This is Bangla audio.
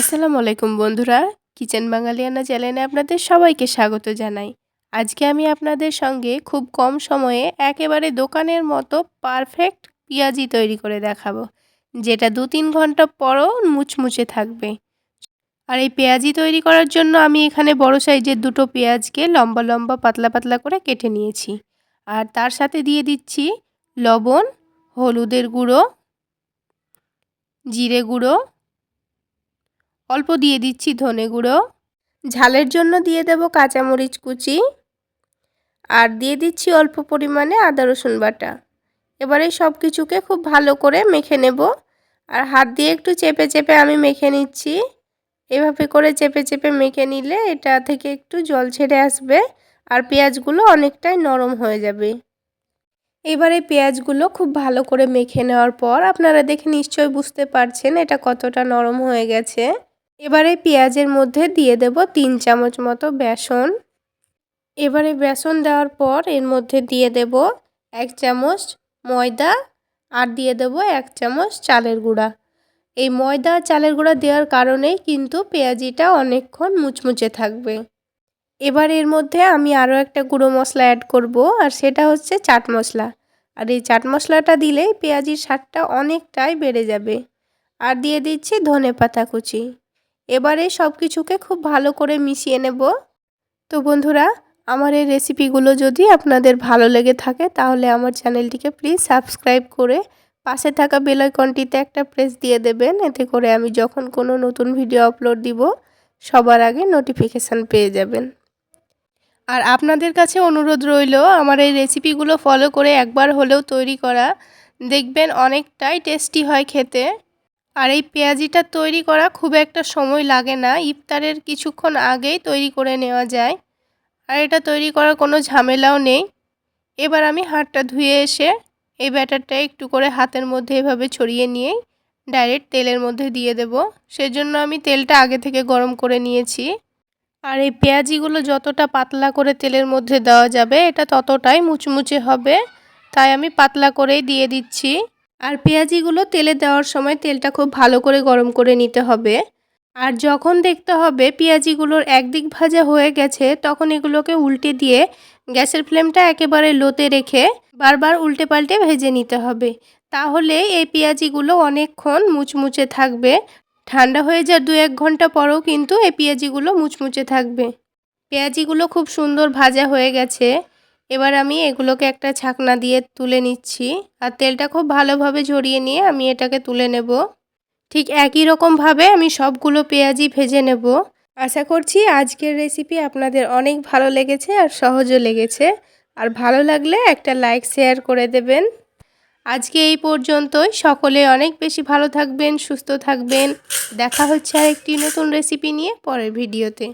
আসসালামু আলাইকুম বন্ধুরা। কিচেন বাঙালিয়ানা চ্যানেলে আপনাদের সবাইকে স্বাগত জানাই। আজকে আমি আপনাদের সঙ্গে খুব কম সময়ে একেবারে দোকানের মতো পারফেক্ট পেঁয়াজি তৈরি করে দেখাবো, যেটা দু তিন ঘণ্টা পরও মুচমুচে থাকবে। আর এই পেঁয়াজি তৈরি করার জন্য আমি এখানে বড় সাইজের দুটো পেঁয়াজকে লম্বা লম্বা পাতলা পাতলা করে কেটে নিয়েছি। আর তার সাথে দিয়ে দিচ্ছি লবণ, হলুদের গুঁড়ো, জিরে গুঁড়ো অল্প দিয়ে দিচ্ছি ধনে গুঁড়ো। ঝালের জন্য দিয়ে দেব কাঁচামরিচ কুচি। আর দিয়ে দিচ্ছি অল্প পরিমাণে আদা রসুন বাটা। এবারে সব কিছুকে খুব ভালো করে মেখে নেব। আর হাত দিয়ে একটু চেপে চেপে আমি মেখে নিচ্ছি। এভাবে করে চেপে চেপে মেখে নিলে এটা থেকে একটু জল ছেড়ে আসবে আর পেঁয়াজগুলো অনেকটাই নরম হয়ে যাবে। এবারে পেঁয়াজগুলো খুব ভালো করে মেখে নেওয়ার পর আপনারা দেখে নিশ্চয়ই বুঝতে পারছেন এটা কতটা নরম হয়ে গেছে। এবারে পেঁয়াজের মধ্যে দিয়ে দেব তিন চামচ মতো বেসন। এবারে বেসন দেওয়ার পর এর মধ্যে দিয়ে দেব এক চামচ ময়দা আর দিয়ে দেব এক চামচ চালের গুঁড়া। এই ময়দা, চালের গুঁড়া দেওয়ার কারণেই কিন্তু পেঁয়াজিটা অনেকক্ষণ মুচমুচে থাকবে। এবার এর মধ্যে আমি আরও একটা গুঁড়ো মশলা অ্যাড করব আর সেটা হচ্ছে চাট মশলা। আর এই চাট মশলাটা দিলে পেঁয়াজির স্বাদটা অনেকটাই বেড়ে যাবে। আর দিয়ে দিচ্ছি ধনে পাতা কুচি। এবারে সব কিছুকে খুব ভালো করে মিশিয়ে নেব। তো বন্ধুরা, আমার এই রেসিপিগুলো যদি আপনাদের ভালো লেগে থাকে, তাহলে আমার চ্যানেলটিকে প্লিজ সাবস্ক্রাইব করে পাশে থাকা বেলাইকনটিতে একটা প্রেস দিয়ে দেবেন। এতে করে আমি যখন কোনো নতুন ভিডিও আপলোড দিব, সবার আগে নোটিফিকেশান পেয়ে যাবেন। আর আপনাদের কাছে অনুরোধ রইল, আমার এই রেসিপিগুলো ফলো করে একবার হলেও তৈরি করা। দেখবেন অনেকটাই টেস্টি হয় খেতে। আর এই পেঁয়াজিটা তৈরি করা খুব একটা সময় লাগে না, ইফতারের কিছুক্ষণ আগেই তৈরি করে নেওয়া যায়। আর এটা তৈরি করার কোনো ঝামেলাও নেই। এবার আমি হাতটা ধুয়ে এসে এই ব্যাটারটা একটু করে হাতের মধ্যে এভাবে ছড়িয়ে নিয়েই ডাইরেক্ট তেলের মধ্যে দিয়ে দেব। সেজন্য আমি তেলটা আগে থেকে গরম করে নিয়েছি। আর এই পেঁয়াজিগুলো যতটা পাতলা করে তেলের মধ্যে দেওয়া যাবে, এটা ততটাই মুচমুচে হবে। তাই আমি পাতলা করেই দিয়ে দিচ্ছি। আর পেঁয়াজিগুলো তেলে দেওয়ার সময় তেলটা খুব ভালো করে গরম করে নিতে হবে। আর যখন দেখতে হবে পেঁয়াজিগুলোর একদিক ভাজা হয়ে গেছে, তখন এগুলোকে উল্টে দিয়ে গ্যাসের ফ্লেমটা একেবারে লোতে রেখে বারবার উল্টে পাল্টে ভেজে নিতে হবে। তাহলে এই পেঁয়াজিগুলো অনেকক্ষণ মুচমুচে থাকবে। ঠান্ডা হয়ে যা দু এক ঘণ্টা পরেও কিন্তু এই পেঁয়াজিগুলো মুচমুচে থাকবে। পেঁয়াজিগুলো খুব সুন্দর ভাজা হয়ে গেছে। এবার আমি এগুলোকে একটা ছাকনা দিয়ে তুলে নিচ্ছি আর তেলটা খুব ভালোভাবে ঝরিয়ে নিয়ে আমি এটাকে তুলে নেব। ঠিক একই রকমভাবে আমি সবগুলো পেঁয়াজি ভেজে নেব। আশা করছি আজকের রেসিপি আপনাদের অনেক ভালো লেগেছে আর সহজও লেগেছে। আর ভালো লাগলে একটা লাইক, শেয়ার করে দেবেন। আজকে এই পর্যন্তই। সকলে অনেক বেশি ভালো থাকবেন, সুস্থ থাকবেন। দেখা হচ্ছে আর একটি নতুন রেসিপি নিয়ে পরের ভিডিওতে।